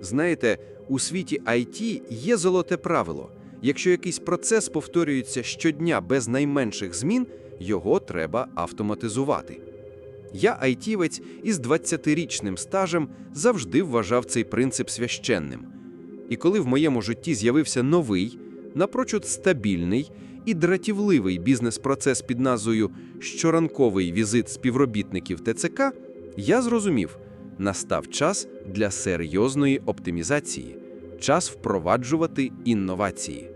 Знаєте, у світі IT є золоте правило. Якщо якийсь процес повторюється щодня без найменших змін, його треба автоматизувати. Я айтівець із 20-річним стажем завжди вважав цей принцип священним. І коли в моєму житті з'явився новий, напрочуд стабільний і дратівливий бізнес-процес під назвою Щоранковий візит співробітників ТЦК, я зрозумів, настав час для серйозної оптимізації, час впроваджувати інновації.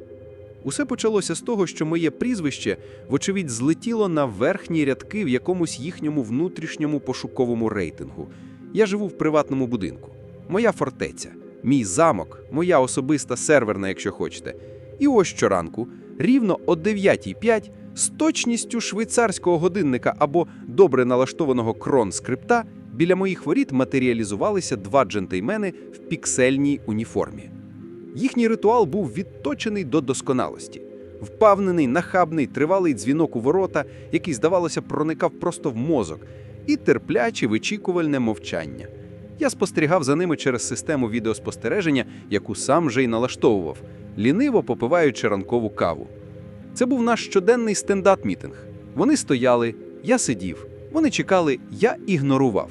Усе почалося з того, що моє прізвище, вочевидь, злетіло на верхні рядки в якомусь їхньому внутрішньому пошуковому рейтингу. Я живу в приватному будинку. Моя фортеця, мій замок, моя особиста серверна, якщо хочете. І ось щоранку, рівно о 9.05, з точністю швейцарського годинника або добре налаштованого крон-скрипта, біля моїх воріт матеріалізувалися два джентльмени в піксельній уніформі. Їхній ритуал був відточений до досконалості. Впевнений, нахабний, тривалий дзвінок у ворота, який, здавалося, проникав просто в мозок, і терпляче вичікувальне мовчання. Я спостерігав за ними через систему відеоспостереження, яку сам же й налаштовував, ліниво попиваючи ранкову каву. Це був наш щоденний стендап-мітинг. Вони стояли, я сидів, вони чекали, я ігнорував.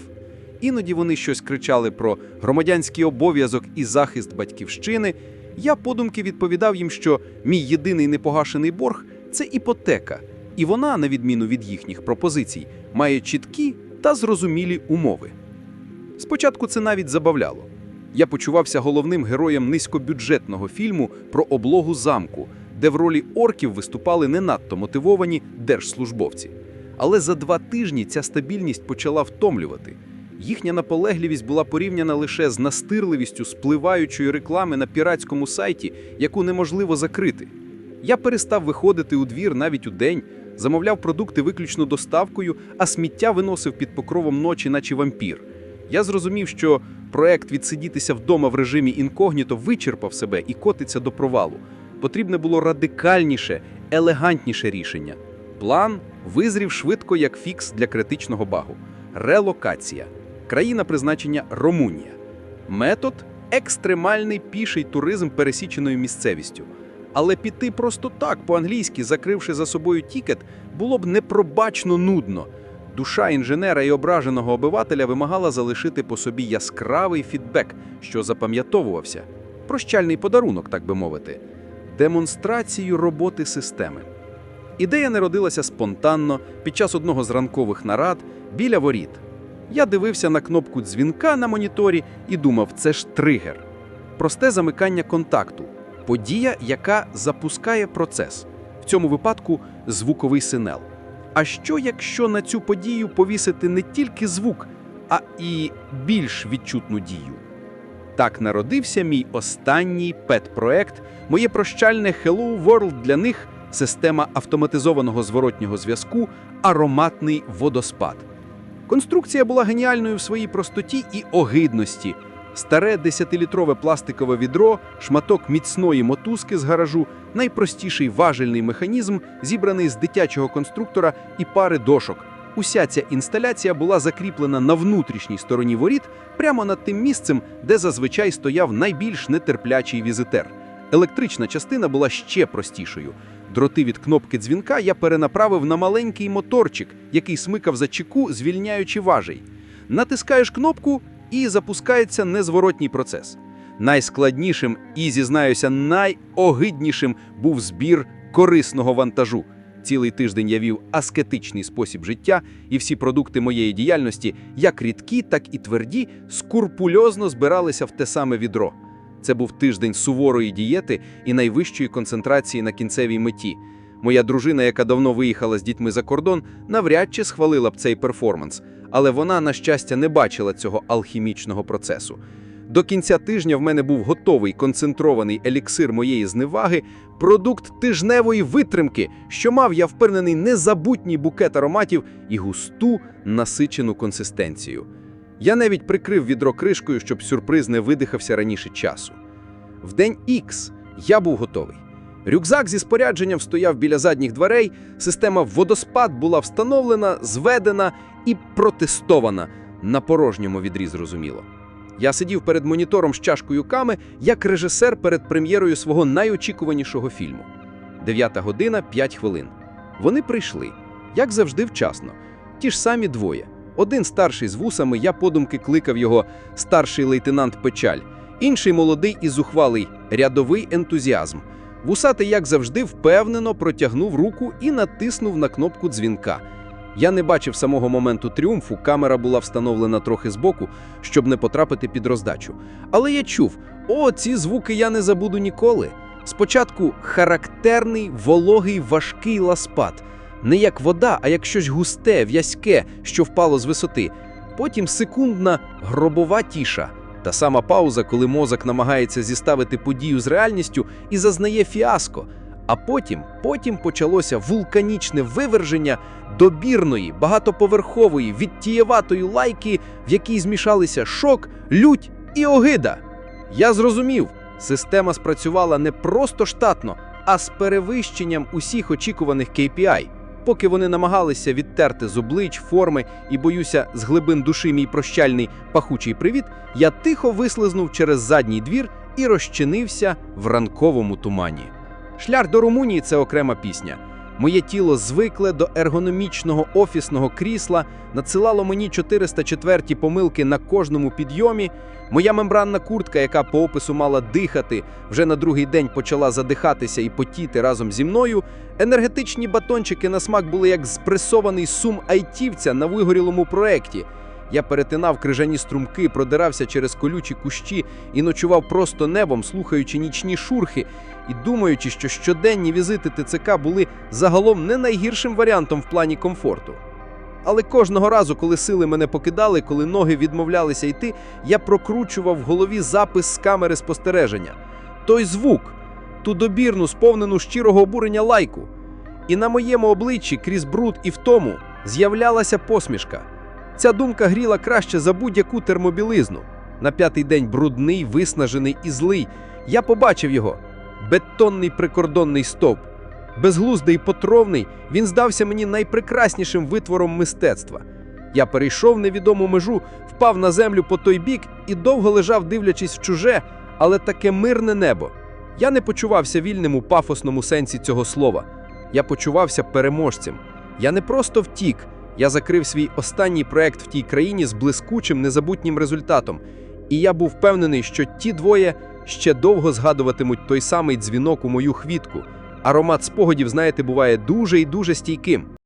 Іноді вони щось кричали про громадянський обов'язок і захист батьківщини. Я подумки відповідав їм, що мій єдиний непогашений борг це іпотека, і вона, на відміну від їхніх пропозицій, має чіткі та зрозумілі умови. Спочатку це навіть забавляло. Я почувався головним героєм низькобюджетного фільму про облогу замку, де в ролі орків виступали не надто мотивовані держслужбовці. Але за два тижні ця стабільність почала втомлювати. Їхня наполегливість була порівняна лише з настирливістю спливаючої реклами на піратському сайті, яку неможливо закрити. Я перестав виходити у двір навіть у день, замовляв продукти виключно доставкою, а сміття виносив під покровом ночі, наче вампір. Я зрозумів, що проект відсидітися вдома в режимі інкогніто вичерпав себе і котиться до провалу. Потрібне було радикальніше, елегантніше рішення. План визрів швидко як фікс для критичного багу. Релокація. Країна призначення Румунія. Метод екстремальний піший туризм пересіченою місцевістю. Але піти просто так, по-англійськи, закривши за собою тікет, було б непробачно нудно. Душа інженера і ображеного обивателя вимагала залишити по собі яскравий фідбек, що запам'ятовувався. Прощальний подарунок, так би мовити, демонстрацію роботи системи. Ідея народилася спонтанно під час одного з ранкових нарад біля воріт. Я дивився на кнопку дзвінка на моніторі і думав, це ж тригер. Просте замикання контакту, подія, яка запускає процес, в цьому випадку звуковий сигнал. А що, якщо на цю подію повісити не тільки звук, а і більш відчутну дію? Так народився мій останній пет-проект, моє прощальне Hello World для них система автоматизованого зворотнього зв'язку Ароматний водоспад. Конструкція була геніальною в своїй простоті і огидності. Старе 10-літрове пластикове відро, шматок міцної мотузки з гаражу, найпростіший важельний механізм, зібраний з дитячого конструктора і пари дошок. Уся ця інсталяція була закріплена на внутрішній стороні воріт, прямо над тим місцем, де зазвичай стояв найбільш нетерплячий візитер. Електрична частина була ще простішою. Дроти від кнопки дзвінка я перенаправив на маленький моторчик, який смикав за чеку, звільняючи важей. Натискаєш кнопку і запускається незворотній процес. Найскладнішим і, зізнаюся, найогиднішим був збір корисного вантажу. Цілий тиждень я вів аскетичний спосіб життя, і всі продукти моєї діяльності, як рідкі, так і тверді, скурпульозно збиралися в те саме відро. Це був тиждень суворої дієти і найвищої концентрації на кінцевій меті. Моя дружина, яка давно виїхала з дітьми за кордон, навряд чи схвалила б цей перформанс, але вона, на щастя, не бачила цього алхімічного процесу. До кінця тижня в мене був готовий концентрований еліксир моєї зневаги, продукт тижневої витримки, що мав, я впевнений, незабутній букет ароматів і густу насичену консистенцію. Я навіть прикрив відро кришкою, щоб сюрприз не видихався раніше часу. В день Х я був готовий. Рюкзак зі спорядженням стояв біля задніх дверей, система водоспад була встановлена, зведена і протестована на порожньому відрі, зрозуміло. Я сидів перед монітором з чашкою ками, як режисер перед прем'єрою свого найочікуванішого фільму. Дев'ята година, п'ять хвилин. Вони прийшли, як завжди, вчасно. Ті ж самі двоє. Один старший з вусами, я подумки кликав його старший лейтенант Печаль, інший молодий і зухвалий рядовий ентузіазм. Вусатий, як завжди, впевнено протягнув руку і натиснув на кнопку дзвінка. Я не бачив самого моменту тріумфу, камера була встановлена трохи збоку, щоб не потрапити під роздачу. Але я чув: о, ці звуки я не забуду ніколи. Спочатку характерний, вологий, важкий ласпад. Не як вода, а як щось густе, в'язьке, що впало з висоти. Потім секундна гробова тіша. Та сама пауза, коли мозок намагається зіставити подію з реальністю і зазнає фіаско. А потім, потім почалося вулканічне виверження добірної, багатоповерхової, відтієватої лайки, в якій змішалися шок, лють і огида. Я зрозумів, система спрацювала не просто штатно, а з перевищенням усіх очікуваних KPI. Поки вони намагалися відтерти з облич, форми і, боюся, з глибин душі мій прощальний пахучий привіт, я тихо вислизнув через задній двір і розчинився в ранковому тумані. Шлях до Румунії це окрема пісня. Моє тіло звикле до ергономічного офісного крісла, надсилало мені 404 помилки на кожному підйомі. Моя мембранна куртка, яка по опису мала дихати, вже на другий день почала задихатися і потіти разом зі мною. Енергетичні батончики на смак були як спресований сум айтівця на вигорілому проекті. Я перетинав крижані струмки, продирався через колючі кущі і ночував просто небом, слухаючи нічні шурхи і думаючи, що щоденні візити ТЦК були загалом не найгіршим варіантом в плані комфорту. Але кожного разу, коли сили мене покидали, коли ноги відмовлялися йти, я прокручував в голові запис з камери спостереження. Той звук, ту добірну, сповнену щирого обурення лайку. І на моєму обличчі крізь бруд і втому з'являлася посмішка. Ця думка гріла краще за будь-яку термобілизну. На п'ятий день брудний, виснажений і злий. Я побачив його бетонний прикордонний стовп. Безглуздий і потровний, він здався мені найпрекраснішим витвором мистецтва. Я перейшов невідому межу, впав на землю по той бік і довго лежав, дивлячись в чуже, але таке мирне небо. Я не почувався вільним у пафосному сенсі цього слова. Я почувався переможцем. Я не просто втік, я закрив свій останній проект в тій країні з блискучим незабутнім результатом. І я був впевнений, що ті двоє ще довго згадуватимуть той самий дзвінок у мою хвітку. Аромат спогадів, знаєте, буває дуже і дуже стійким.